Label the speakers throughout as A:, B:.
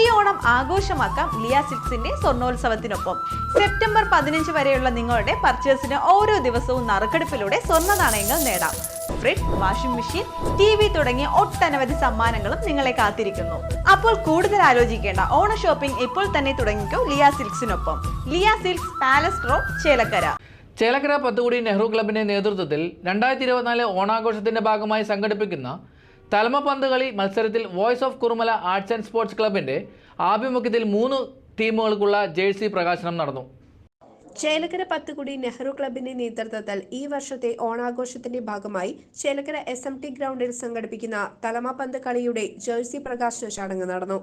A: ഈ ഓണം ആഘോഷമാക്കാം ലിയ സിക്സിന്റെ സ്വർണോത്സവത്തിനൊപ്പം സെപ്റ്റംബർ പതിനഞ്ച് വരെയുള്ള നിങ്ങളുടെ പർച്ചേസിന് ഓരോ ദിവസവും നറുക്കെടുപ്പിലൂടെ സ്വർണ നാണയങ്ങൾ നേടാം. Fridge washing machine T V തുടങ്ങിയ ഒട്ടനവധി സമ്മാനങ്ങളും നിങ്ങളെ കാത്തിരിക്കുന്നു. അപ്പോൾ കൂടുതൽ ആലോചിക്കേണ്ട ഓണ ഷോപ്പിംഗ് ഇപ്പോൾ തന്നെ തുടങ്ങിക്കോ Liya സിൽക്സിനൊപ്പം. Liya Silks Palace Road Chelakkara.
B: Chelakkara Pathukudi Nehru ക്ലബിന്റെ നേതൃത്വത്തിൽ രണ്ടായിരത്തി ഇരുപത്തിനാല് ഓണാഘോഷത്തിന്റെ ഭാഗമായി സംഘടിപ്പിക്കുന്ന തലമപന്ത് പന്തുകളി മത്സരത്തിൽ Voice of Kurumala Arts and Sports ക്ലബിന്റെ ആഭിമുഖ്യത്തിൽ മൂന്ന് ടീമുകൾക്കുള്ള ജേഴ്സി പ്രകാശനം നടന്നു.
C: ചേലക്കര പത്തുകുടി നെഹ്റു ക്ലബിന്റെ നേതൃത്വത്തിൽ ഈ വർഷത്തെ ഓണാഘോഷത്തിന്റെ ഭാഗമായി ചേലക്കര എസ് എം ടി ഗ്രൗണ്ടിൽ സംഘടിപ്പിക്കുന്ന തലമ പന്ത് കളിയുടെ ജേഴ്സി പ്രകാശന ചടങ്ങ് നടന്നു.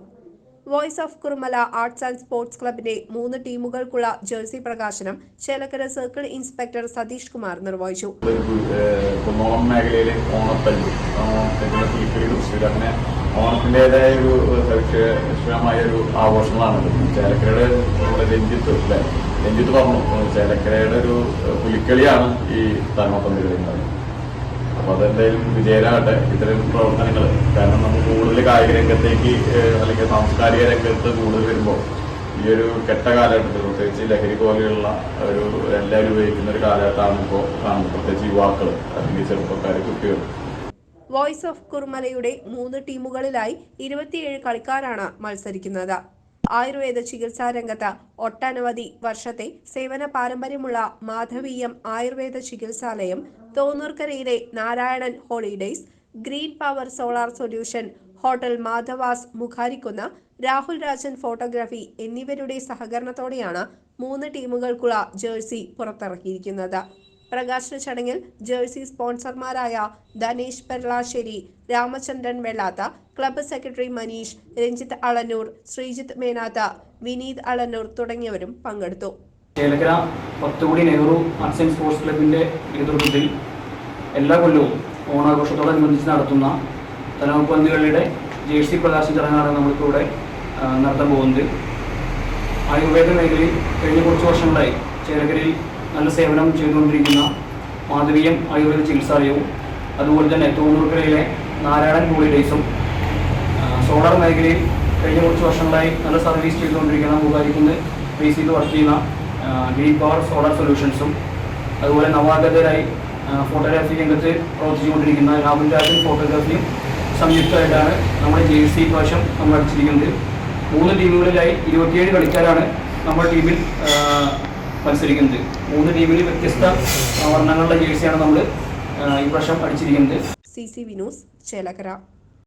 C: Voice of Kurumala Arts and Sports ക്ലബിന്റെ മൂന്ന് ടീമുകൾക്കുള്ള ജേഴ്സി പ്രകാശനം ചേലക്കര സർക്കിൾ ഇൻസ്പെക്ടർ സതീഷ് കുമാർ നിർവഹിച്ചു.
D: കുന്നോളം മേഖലയിലെ ഓണത്തല്ല്. ഓണത്തിന്റെതായ ഒരു സവിശേഷമായ ഒരു ആഘോഷങ്ങളാണ് ചേലക്കരയുടെ നമ്മുടെ രഞ്ജിത്ത് അല്ലേ? രഞ്ജിത്ത് പറഞ്ഞു ചേലക്കരയുടെ ഒരു പുലിക്കളിയാണ് ഈ തലമപ്പന്ത് കളി എന്ന് അപ്പോൾ അതെന്തായാലും വിജയരാകട്ടെ ഇത്തരം പ്രവർത്തനങ്ങൾ കാരണം കായിക രംഗത്തേക്ക് അല്ലെങ്കിൽ സാംസ്കാരിക രംഗത്ത് കൂടുതൽ വരുമ്പോൾ ഈ ഒരു കെട്ട കാലഘട്ടത്തിൽ പ്രത്യേകിച്ച് ലഹരി പോലെയുള്ള ഒരു എല്ലാവരും ഉപയോഗിക്കുന്ന ഒരു കാലഘട്ടമാണ് ഇപ്പോൾ കാണുന്നത്. പ്രത്യേകിച്ച് യുവാക്കൾ അല്ലെങ്കിൽ ചെറുപ്പക്കാർ കുട്ടികൾ
C: വോയിസ് ഓഫ് കുർമലയുടെ മൂന്ന് ടീമുകളിലായി ഇരുപത്തിയേഴ് കളിക്കാരാണ് മത്സരിക്കുന്നത്. ആയുർവേദ ചികിത്സാ രംഗത്ത് ഒട്ടനവധി വർഷത്തെ സേവന പാരമ്പര്യമുള്ള മാധവീയം ആയുർവേദ ചികിത്സാലയം തോന്നൂർക്കരയിലെ Narayanan Holidays Green Power Solar Solution Hotel Madhavas Mukharikkunnu Rahul Rajan Photography എന്നിവരുടെ സഹകരണത്തോടെയാണ് മൂന്ന് ടീമുകൾക്കുള്ള ജേഴ്സി പുറത്തിറക്കിയിരിക്കുന്നത്. പ്രകാശന ചടങ്ങിൽ ജേഴ്സി സ്പോൺസർമാരായ ധനേഷ് പെർളാശ്ശേരി രാമചന്ദ്രൻ വെള്ളാത്ത ക്ലബ്ബ് സെക്രട്ടറി മനീഷ് രഞ്ജിത്ത് അളന്നൂർ ശ്രീജിത്ത് മേനാത്ത വിനീത് അളന്നൂർ തുടങ്ങിയവരും പങ്കെടുത്തു.
E: Pathukudi Nehru Arts and Sports ക്ലബിന്റെ നേതൃത്വത്തിൽ എല്ലാ കൊല്ലവും ഓണാഘോഷത്തോടനുബന്ധിച്ച് നടത്തുന്ന തലമുപ്പന്തികളുടെ ജേഴ്സി പ്രകാശന ചടങ്ങാണ് നമ്മൾക്കിവിടെ നടത്താൻ പോകുന്നത്. ആയുർവേദ മേഖലയിൽ കഴിഞ്ഞ കുറച്ച് വർഷങ്ങളായി ചേലക്കരയിൽ നല്ല സേവനം ചെയ്തുകൊണ്ടിരിക്കുന്ന മാധവീയം ആയുർവേദ ചികിത്സാലയവും അതുപോലെ തന്നെ തോന്നൂർക്കരയിലെ നാരായണൻ ഹോളിഡേയ്സും സോളാർ മേഖലയിൽ കഴിഞ്ഞ കുറച്ച് വർഷങ്ങളായി നല്ല സർവീസ് ചെയ്തുകൊണ്ടിരിക്കുന്ന മുഖാരിക്കുന്ന് ബേസ് ചെയ്ത് വർക്ക് ചെയ്യുന്ന ഗ്രീൻ പവർ സോളാർ സൊല്യൂഷൻസും അതുപോലെ നവാഗതരായി ഫോട്ടോഗ്രാഫി രംഗത്ത് പ്രവർത്തിച്ചുകൊണ്ടിരിക്കുന്ന രാഹുൽ രാജൻ ഫോട്ടോഗ്രാഫിയും സംയുക്തമായിട്ടാണ് നമ്മുടെ ജെ സി പ്രാവശ്യം നമ്മൾ അടിച്ചിരിക്കുന്നത്. മൂന്ന് ടീമുകളിലായി ഇരുപത്തിയേഴ് കളിക്കാരാണ് നമ്മുടെ ടീമിൽ മത്സരിക്കുന്നത്. മൂന്ന് ടീമിൽ വ്യത്യസ്ത വർണങ്ങളുടെ ജേഴ്സിയാണ് നമ്മൾ ഈ പ്രാവശ്യം അടിച്ചിരിക്കുന്നത്.
C: C C Vinos Chelakkara.